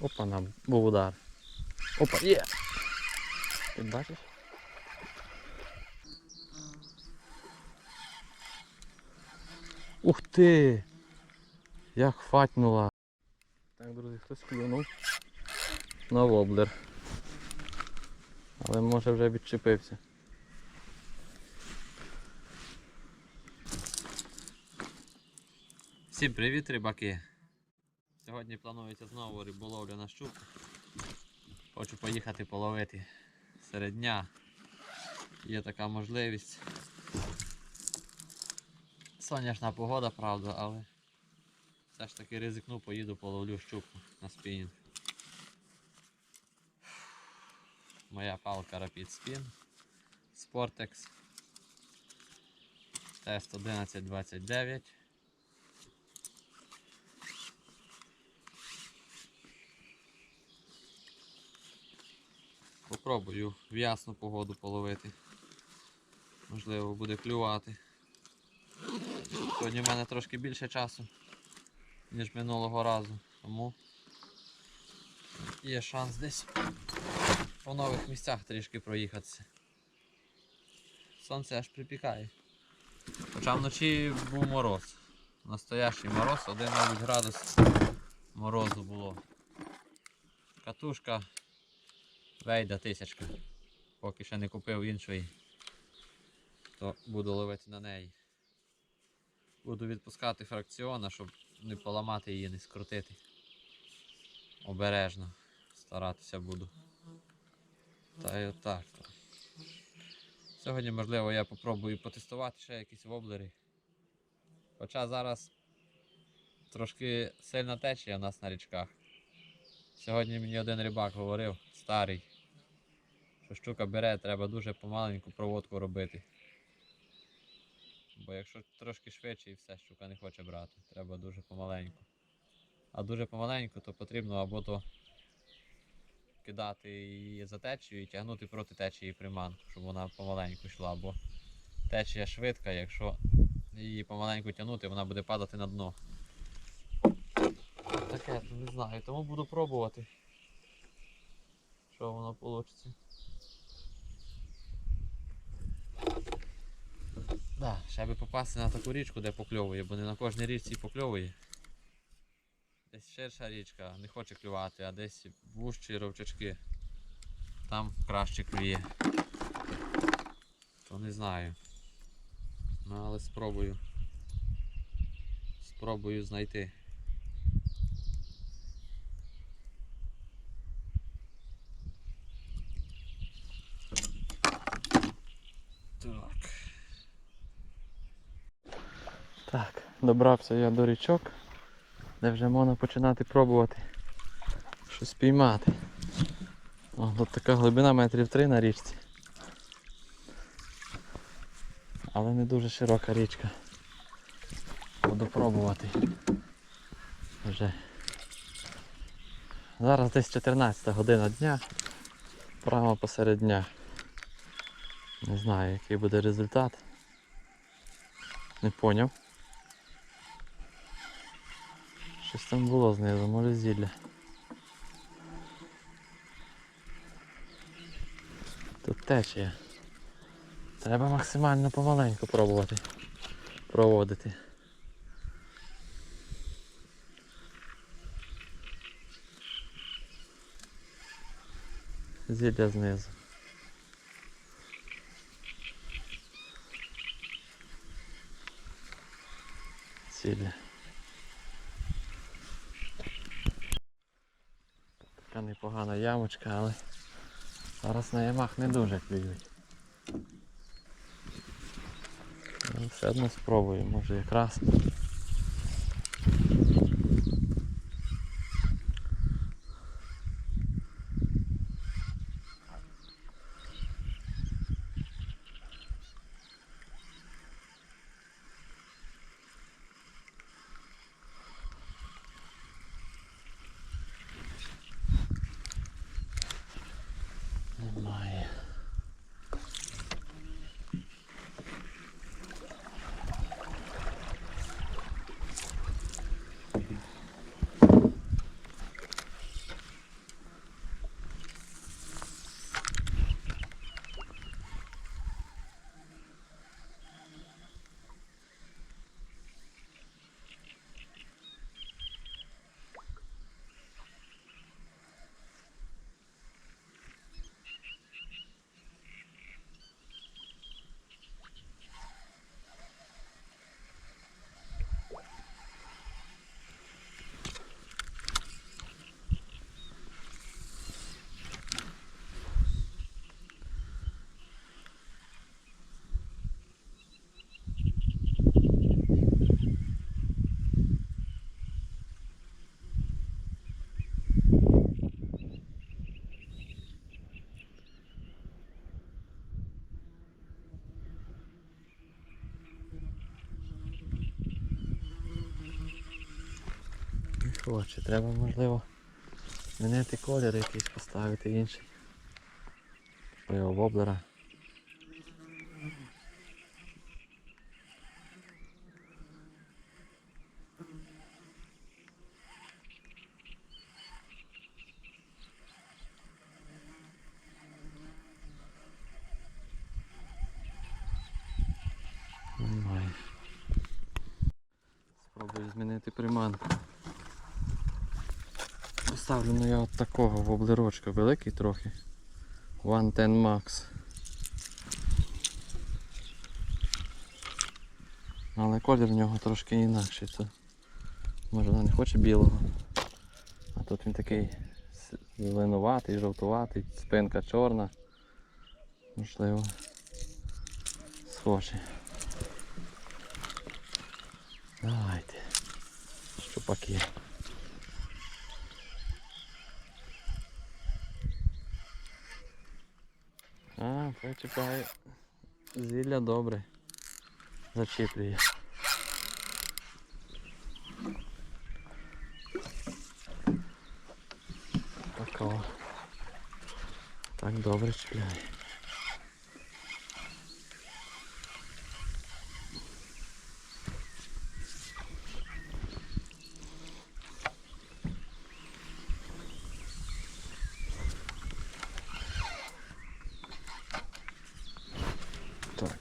Опа, нам був удар. Опа, є! Ти бачиш? Ух ти! Як фатнула. Так, друзі, хтось клюнув на воблер. Але може вже відчепився. Всім привіт, рибаки! Сьогодні планується знову риболовля на щуку. Хочу поїхати половити серед дня. Є така можливість. Сонячна погода, правда, але все ж таки ризикну, поїду половлю щуку на спінінг. Моя палка Rapid Spin Sportex. Тест 1129. Попробую в ясну погоду половити. Можливо, буде клювати. Сьогодні в мене трошки більше часу, ніж минулого разу. Тому є шанс десь по нових місцях трішки проїхатися. Сонце аж припікає. Хоча вночі був мороз. Настоящий мороз, 11 градус морозу було. Катушка Вейда тисячка. Поки ще не купив іншої, то буду ловити на неї. Буду відпускати фракціона, щоб не поламати її, не скрутити. Обережно старатися буду. Та й отак. Сьогодні, можливо, я попробую потестувати ще якісь воблери. Хоча зараз трошки сильна течія у нас на річках. Сьогодні мені один рибак говорив, старий, що щука бере, треба дуже помаленьку проводку робити. Бо якщо трошки швидше і все, щука не хоче брати. Треба дуже помаленьку. А дуже помаленьку, то потрібно або то кидати її за течію і тягнути проти течії приманку, щоб вона помаленьку йшла, бо течія швидка, якщо її помаленьку тягнути, вона буде падати на дно. Таке, то не знаю, тому буду пробувати. Що воно вийде. Да, ще би попасти на таку річку, де покльовує, бо не на кожній річці покльовує. Десь ширша річка, не хоче клювати, а десь вужчі ровчачки. Там краще клює. То не знаю. Ну але спробую. Спробую знайти. Так. Так, добрався я до річок, де вже можна починати пробувати щось піймати. О, тут така глибина метрів 3 на річці. Але не дуже широка річка. Буду пробувати. Вже. Зараз десь 14 година дня. Прямо посеред дня. Не знаю який буде результат. Не поняв. Щось там було знизу, може зілля. Тут течія. Треба максимально помаленьку пробувати. Проводити. Зілля знизу. Зілля. Така непогана ямочка, але зараз на ямах не дуже клюють. Все одно спробую, може якраз. Немає. Хоче. Треба можливо змінити колір якийсь, поставити інший. Можливо, воблера. Спробую змінити приманку. Поставлю ну я от такого воблерочка, великий трохи. 110 Max. Але колір в нього трошки інакший. Це може вона не хоче білого. А тут він такий зеленуватий, жовтуватий, спинка чорна. Можливо. Схожий. Давайте. Щупаки. А, почекай. Зілля добре. Зачіплює. Такого. Так добре чіпляє.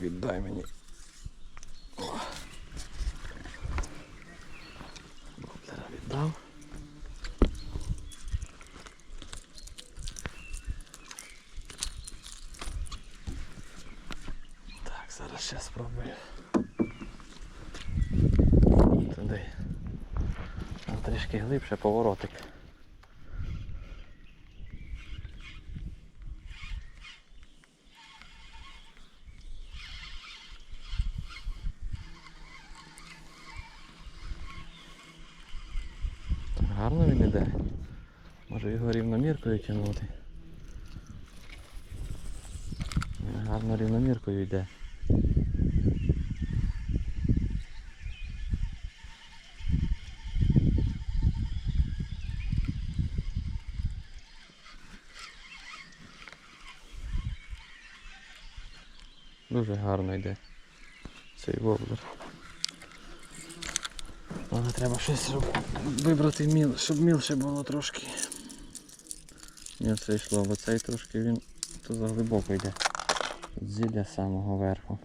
Так, віддай мені. О. Віддав. Так, зараз ще спробую. Туди. Там трішки глибше поворотик. Так, гарно він іде. Може його рівноміркою тягнути. Гарно рівноміркою йде. Дуже гарно йде цей воблер. Але треба щось вибрати міл, щоб мілше було трошки. Ні, це йшло, бо цей трошки він то заглибоко йде. Зілля з самого верху.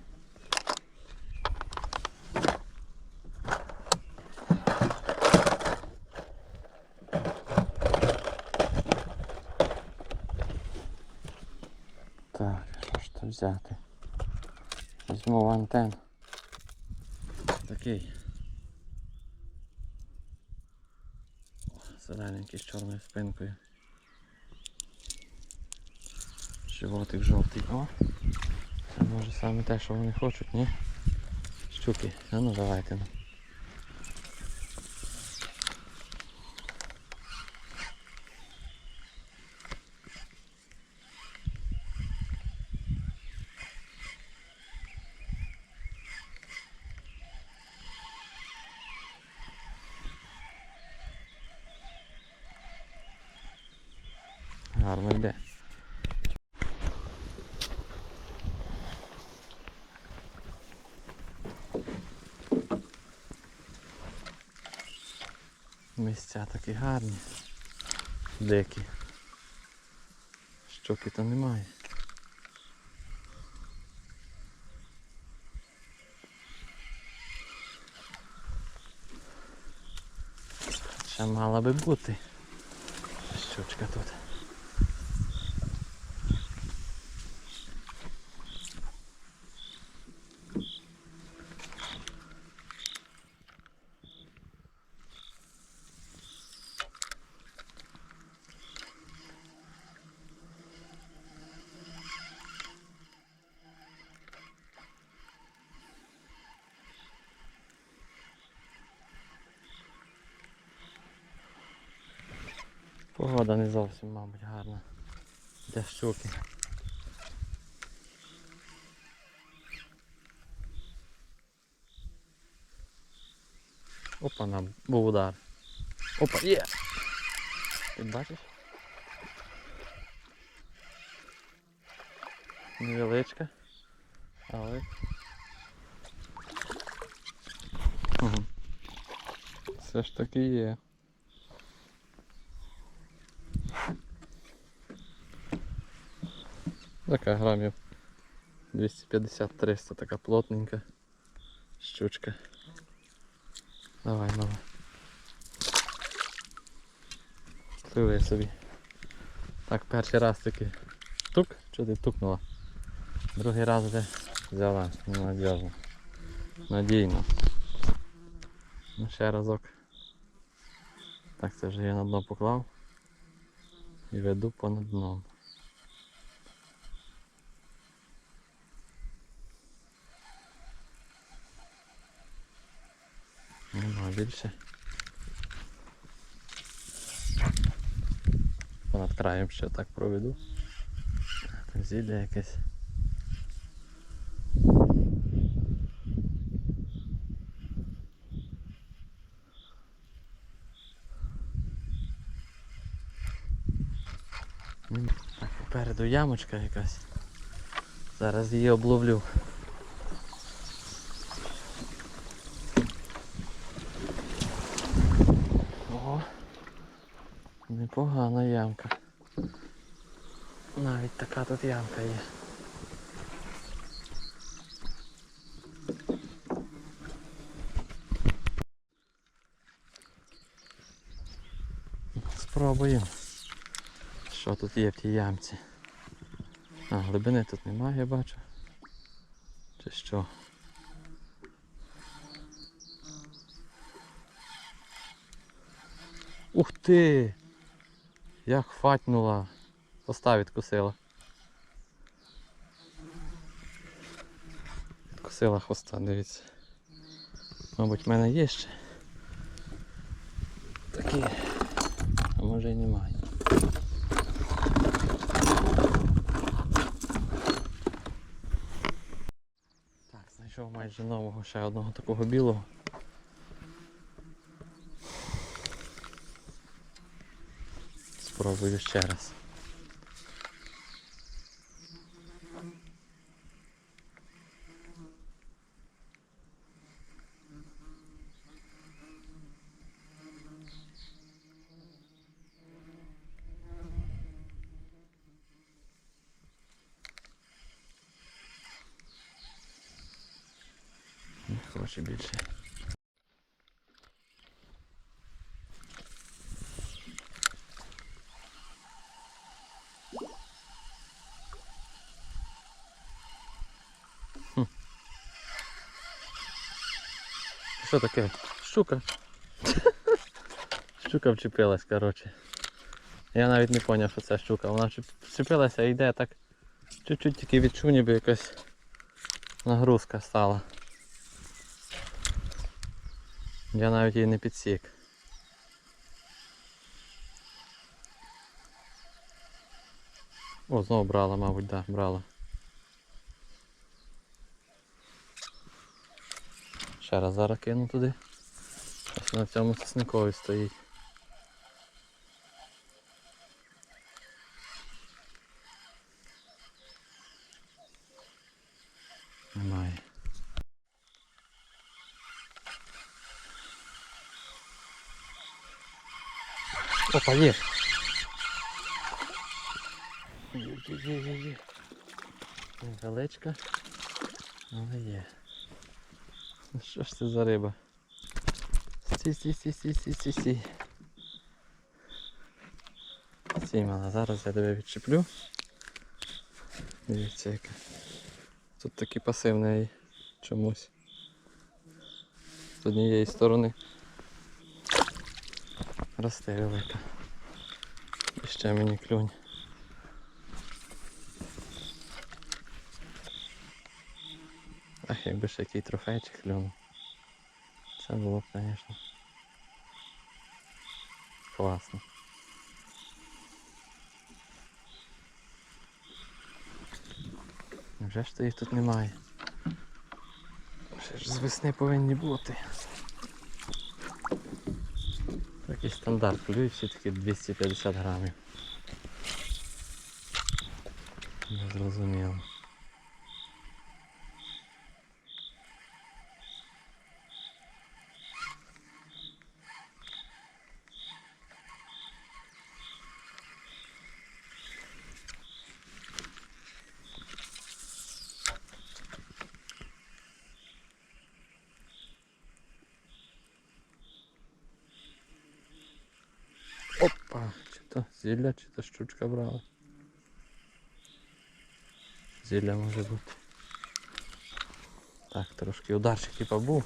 Так, що ж то взяти? Візьму антен. Такий. Зелененький з чорною спинкою. Животик жовтий. О! Це може саме те, що вони хочуть, ні? Щуки. А ну давайте. ну. Гарно йде. Місця такі гарні, дикі. Щоки то немає. Ще мала би бути. Щучка тут. Погода не зовсім, мабуть, гарна. Для щуки. Опа, нам був удар. Опа, є! Ти бачиш? Невеличка. Але. Угу. Все ж таки є. Така грамів 250-300, така плотненька щучка. Давай, мама. Пливи собі. Так, перший раз таки тук, що ти тукнула? Другий раз вже взяла, надіжно. Надійно. Ну ще разок. Так, це вже я на дно поклав і веду понад дном. Більше. Понад краєм ще так проведу. Там зілля якесь. Так, попереду ямочка якась. Зараз її обловлю. Непогана ямка. Навіть така тут ямка є. Спробуємо. Що тут є в тій ямці? А, глибини тут немає, я бачу. Чи що? Ух ти! Як хватнула. Хвоста відкусила. Відкусила хвоста, дивіться. Мабуть, в мене є ще. Такі. А може і немає. Так, знайшов майже нового ще одного такого білого. Спробую ще раз. Не хоче більше. Що таке? Щука. Щука вчепилась, коротше. Я навіть не зрозумів, що це щука. Вона вчепилася і йде так. Чуть-чуть тільки відчув, ніби якась нагрузка стала. Я навіть її не підсік. О, знову брала, мабуть, так, да, брала. Ще раз зараз кину туди. Ось на цьому сосникові стоїть. Немає. Опа, є. Є, є, є, є. Невеличка, але є. Що ж це за риба? Сі, сі, сі, сі, сі, сі, сі. Сі, мала, зараз я тебе відчеплю. Дивіться яка. Тут такий пасив в неї чомусь. З однієї сторони росте велика. І ще мені клюнь. Якби ще який трофейчик клюнув. Це було б, звісно. Класно. Вже ж то їх тут немає. Ще ж з весни повинні бути. Так Такий стандарт, клює всі такі 250 грамів. Не Опа, чи то зілля, чи то щучка брала. Зілля може бути. Так, трошки ударчик типа був.